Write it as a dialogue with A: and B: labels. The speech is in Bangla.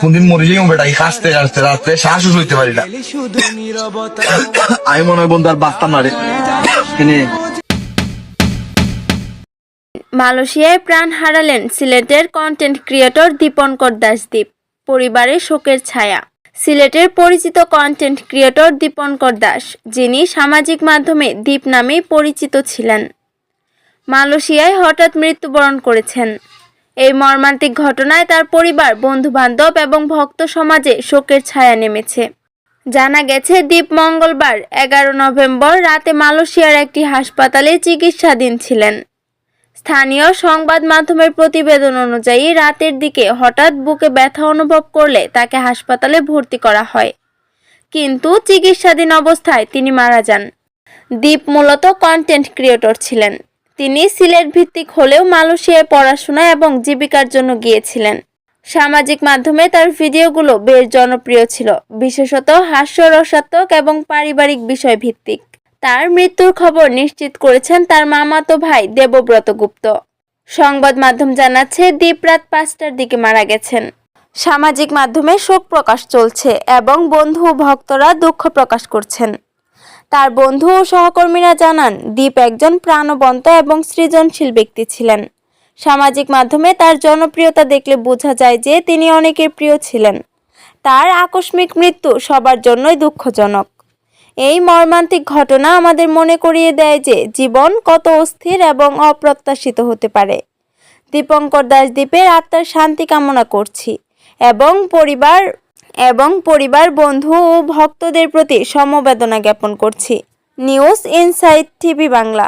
A: কোনদিন মরে যাই বেটা, এই হাসতে হাসতে রাত্রে শ্বাস হইতে পারি না। আমি মনে হয় বন্ধু আর বাঁচতাম না রে।
B: মালয়েশিয়ায় প্রাণ হারালেন সিলেটের কন্টেন্ট ক্রিয়েটর দীপঙ্কর দাসদীপ পরিবারে শোকের ছায়া। সিলেটের পরিচিত কন্টেন্ট ক্রিয়েটর দীপঙ্কর দাস যিনি সামাজিক মাধ্যমে দীপ নামেই পরিচিত ছিলেন। মালয়েশিয়ায় হঠাৎ মৃত্যুবরণ করেছেন। এই মর্মান্তিক ঘটনায় তার পরিবার, বন্ধুবান্ধব এবং ভক্ত সমাজে শোকের ছায়া নেমেছে। জানা গেছে দীপ মঙ্গলবার এগারো নভেম্বর রাতে মালয়েশিয়ার একটি হাসপাতালে চিকিৎসাধীন ছিলেন। স্থানীয় সংবাদ মাধ্যমের প্রতিবেদন অনুযায়ী রাতের দিকে হঠাৎ বুকে ব্যথা অনুভব করলে তাকে হাসপাতালে ভর্তি করা হয়। কিন্তু চিকিৎসাধীন অবস্থায় তিনি মারা যান। দীপ মূলত কন্টেন্ট ক্রিয়েটর ছিলেন। তিনি সিলেট ভিত্তিক হলেও মালয়েশিয়ায় পড়াশোনা এবং জীবিকার জন্য গিয়েছিলেন। সামাজিক মাধ্যমে তার ভিডিওগুলো বেশ জনপ্রিয় ছিল, বিশেষত হাস্যরসাত্মক এবং পারিবারিক বিষয় ভিত্তিক তার মৃত্যুর খবর নিশ্চিত করেছেন তার মামাতো ভাই দেবব্রত গুপ্ত। সংবাদ মাধ্যম জানাচ্ছে দীপ রাত পাঁচটার দিকে মারা গেছেন। সামাজিক মাধ্যমে শোক প্রকাশ চলছে এবং বন্ধু ভক্তরা দুঃখ প্রকাশ করছেন। তার বন্ধু ও সহকর্মীরা জানান, দীপ একজন প্রাণবন্ত এবং সৃজনশীল ব্যক্তি ছিলেন। সামাজিক মাধ্যমে তার জনপ্রিয়তা দেখলে বোঝা যায় যে তিনি অনেকের প্রিয় ছিলেন। তার আকস্মিক মৃত্যু সবার জন্যই দুঃখজনক। এই মর্মান্তিক ঘটনা আমাদের মনে করিয়ে দেয় যে জীবন কত অস্থির এবং অপ্রত্যাশিত হতে পারে। দীপঙ্কর দাস দ্বীপের আত্মার শান্তি কামনা করছি এবং পরিবার এবং পরিবার বন্ধু ও ভক্তদের প্রতি সমবেদনা জ্ঞাপন করছি। News insight TV Bangla.